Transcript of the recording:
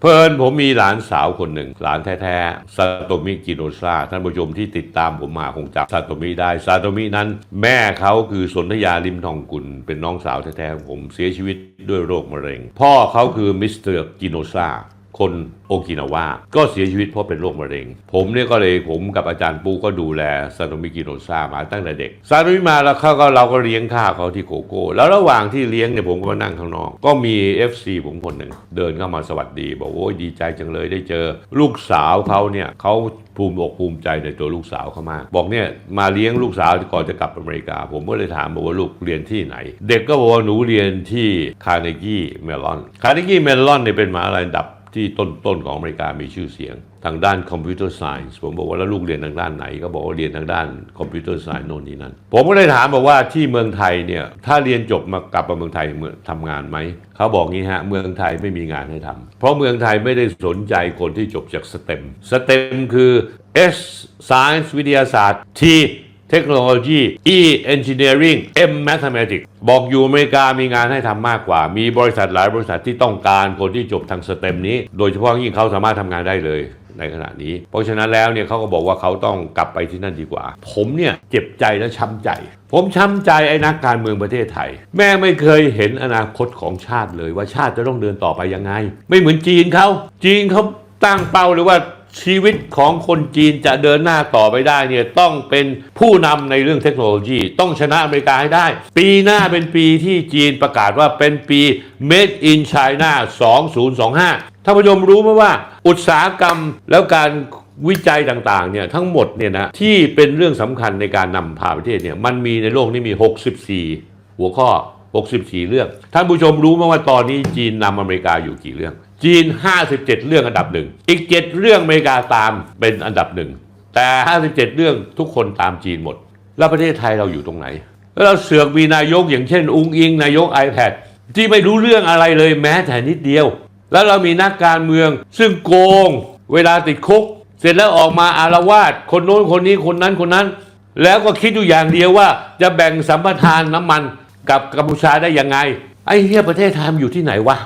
เพิ่นผมมีหลานสาวคนหนึ่ง หลานแท้ๆซาโตมิกิโนซาท่านผู้ชมที่ติดตามผมมาคงจำซาโตมิได้ซาโตมินั้น แม่เขาคือสนธยาลิมทองกุล เป็นน้องสาวแท้ๆของผมเสียชีวิตด้วยโรคมะเร็ง พ่อเขาคือมิสเตอร์กิโนซา คนโอกินาวาก็เสียชีวิตเพราะเป็นโรคมะเร็ง ผมเนี่ยก็เลยผมกับอาจารย์ปูก็ดูแลซาโตมิกิโนซามาตั้งแต่เด็กซาโตมิมาแล้วเขาก็เราก็เลี้ยงข้าเขาที่โกโก้ แล้วระหว่างที่เลี้ยงเนี่ยผมก็มานั่งข้างนอก ก็มี FC ผมคนหนึ่งเดินเข้ามาสวัสดี บอกโอ้ยดีใจจังเลยได้เจอ ลูกสาวเขาเนี่ยเขาภูมิอกภูมิใจในตัวลูกสาวเขามาก บอกเนี่ยมาเลี้ยงลูกสาวก่อนจะกลับอเมริกา ผมก็เลยถามบอกว่าลูกเรียนที่ไหน เด็กก็บอกว่าหนูเรียนที่คาร์เนกี้เมลอนคาร์เนกี้เมลอนเนี่ยเป็นมหาลัยดับ ที่ต้นๆของอเมริกามีชื่อเสียง ทางด้านคอมพิวเตอร์ไซน์ผมบอกว่าแล้วลูกเรียนทางด้านไหน ก็บอกว่าเรียนทางด้านคอมพิวเตอร์ไซน์โน่นนี่นั่นผมก็เลยถามบอกว่าที่เมืองไทยเนี่ยถ้าเรียนจบมากลับมาเมืองไทยเมืองทำงานไหมเขาบอกงี้ฮะเมืองไทยไม่มีงานให้ทำเพราะเมืองไทยไม่ได้สนใจคนที่จบจากสเต็มสเต็มคือ S Science วิทยาศาสตร์ T เทคโนโลยี E Engineering M Mathematics บอกอยู่อเมริกามีงานให้ทำมากกว่า มีบริษัทหลายบริษัทที่ต้องการคนที่จบทางสเต็มนี้ โดยเฉพาะยิ่งเขาสามารถทำงานได้เลยในขณะนี้ เพราะฉะนั้นแล้วเนี่ยเขาก็บอกว่าเขาต้องกลับไปที่นั่นดีกว่า ผมเนี่ยเจ็บใจและช้ำใจ ผมช้ำใจไอ้นักการเมืองประเทศไทย แม่ไม่เคยเห็นอนาคตของชาติเลยว่าชาติจะต้องเดินต่อไปยังไง ไม่เหมือนจีนเขาจีนเขาตั้งเป้าเลยว่า ชีวิตของคนจีนจะเดินหน้าต่อไปได้เนี่ยต้องเป็นผู้นำในเรื่องเทคโนโลยี ต้องชนะอเมริกาให้ได้ ปีหน้าเป็นปีที่จีนประกาศว่าเป็นปี Made in China 2025 ท่านผู้ชมรู้ไหมว่า อุตสาหกรรมแล้วการวิจัยต่างๆเนี่ยทั้งหมดเนี่ยนะที่เป็นเรื่องสำคัญในการนำพาประเทศเนี่ยมันมีในโลกนี้มี 64 หัวข้อ 64 เรื่อง ท่านผู้ชมรู้ไหมว่าตอนนี้จีนนำอเมริกาอยู่กี่เรื่อง จีน 57 เรื่องอันดับหนึ่ง อีก 7 เรื่องอเมริกาตามเป็นอันดับหนึ่ง แต่ 57 เรื่องทุกคนตามจีนหมด แล้วประเทศไทยเราอยู่ตรงไหน แล้วเราเสือกมีนายกอย่างเช่น อุงอิง นายก iPad ที่ไม่รู้เรื่องอะไรเลยแม้แต่นิดเดียว แล้วเรามีนักการเมือง ซึ่งโกง เวลาติดคุก เสร็จแล้วออกมาอารวาสคนโน้นคนนี้คนนั้นคนนั้น แล้วก็คิดอยู่อย่างเดียวว่าจะแบ่งสัมปทานน้ำมันกับกัมพูชาได้ยังไงไอ้เหี้ยประเทศไทยมันอยู่ที่ไหนวะ